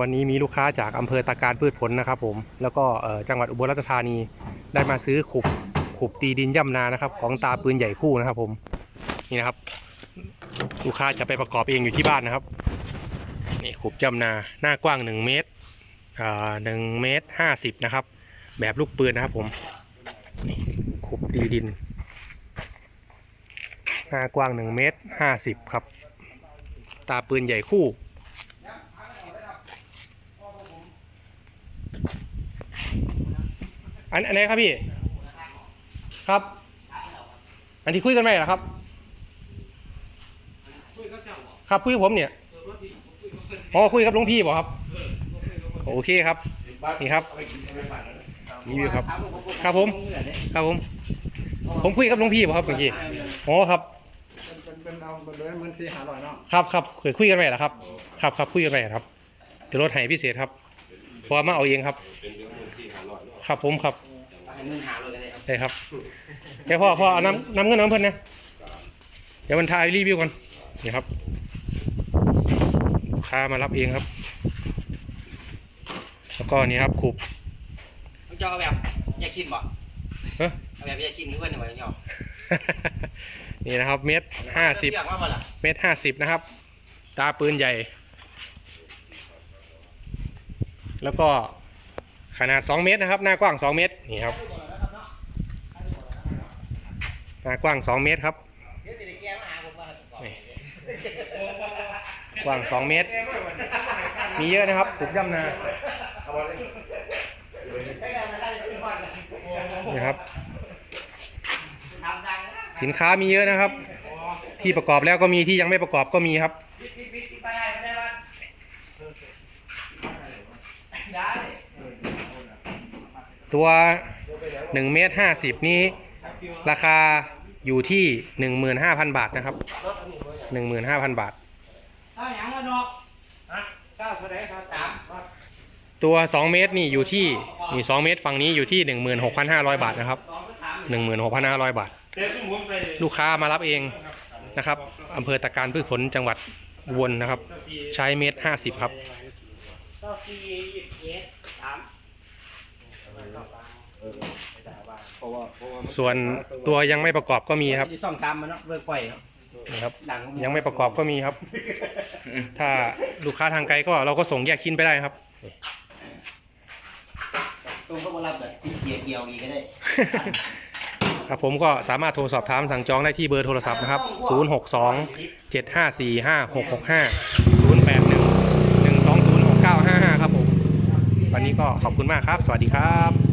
วันนี้มีลูกค้าจากอำเภอตาการพืชผลนะครับผม แล้วก็จังหวัดอุบลราชธานีได้มาซื้อขุบขุบตีดินย่ำนานะครับ ของตาปืนใหญ่คู่นะครับผมนี่นะครับ ลูกค้าจะไปประกอบเองอยู่ที่บ้านนะครับนี่ขุบย่ำนาหน้ากว้าง 1 เมตรอ่าหนึ่งเมตรห้าสิบนะครับ แบบลูกปืนนะครับผมนี่ขุบตีดินหน้ากว้าง 1 เมตรห้าสิบครับ ตาปืนใหญ่คู่ อันอันไหนครับพี่ ครับ อันที่คุยกันไหมเหรอครับ ครับคุยกับผมเนี่ยอ๋อคุยกับหลุงพี่บอกครับ โอเคครับ นี่ครับ นี่ครับ ครับผม ครับผม ผมคุยกับหลุงพี่บอกครับเมื่อกี้อ๋อครับเป็นเป็นเอาไปเลยมันสี่หาร้อยเนาะครับครับเคยคุยกันไปแล้วครับ ครับครับคุยกันไปครับเดี๋ยวรถให้พิเศษครับเพราะมาเอาเองครับ ครับผมครับให้มึงหาเลยเลยครับ ได้ครับแค่พ่อพ่อเอาน้ำน้ำเงินน้ำเพิ่นนะเดี๋ยวมันทายรีวิวกันนี่ครับลูกค้ามารับเองครับ แล้วก็นี่ครับขูบมึงจะเอาแบบแยกขินบ่เอ้อเอาแบบแยกขินนี่เพื่อนเนี่ยบ่ยังเอานี่นะครับ เมตรห้าสิบเรียกว่าบ่ล่ะเมตรห้าสิบนะครับ ตาปืนใหญ่ แล้วก็ ขนาด 2 เมตรนะครับ หน้ากว้าง 2 เมตรนี่ครับ หน้ากว้าง 2 เมตรครับเดี๋ยวสิได้แก้มาหาผมว่ากว้าง 2 เมตร มีเยอะนะครับปลูกย่ำนานี่ครับ สินค้ามีเยอะนะครับ ที่ประกอบแล้วก็มีที่ยังไม่ประกอบก็มีครับ ปิดปิดปิดปิดไปได้ไปได้บ้างได้ ตัว1เมตร50 นี้ ราคาอยู่ที่ 15,000 บาทนะครับ 15,000 บาทถ้าอย่างละเนาะฮะเก้าเท่าไหร่ครับสามตัว 2 เมตรนี่อยู่ที่นี่2เมตรฝั่งนี้อยู่ที่ 16,500 บาทนะครับสองก็สาม16,500 บาท ลูกค้ามารับเองนะครับอำเภอตะการพืชผลจังหวัดอุบลนะครับ ใช้เมตร 50 ครับก็สี่ยี่สิบ เอ็ดสามเพราะว่าเพราะว่ามันส่วนตัวยังไม่ประกอบก็มีครับ ที่สองสามมันเนาะเวิร์กปล่อยเนาะนะครับ ดังยังไม่ประกอบก็มีครับ ถ้าลูกค้าทางไกลก็เราก็ส่งแยกชิ้นไปได้ครับ ตรงก็มารับแบบเกี่ยวเกี่ยวอีกก็ได้ ครับผมก็สามารถโทรสอบถามสั่งจองได้ที่เบอร์โทรศัพท์นะครับ 062 754 5665 081 120 6955 ครับผม วันนี้ ก็ขอบคุณมากครับ สวัสดีครับ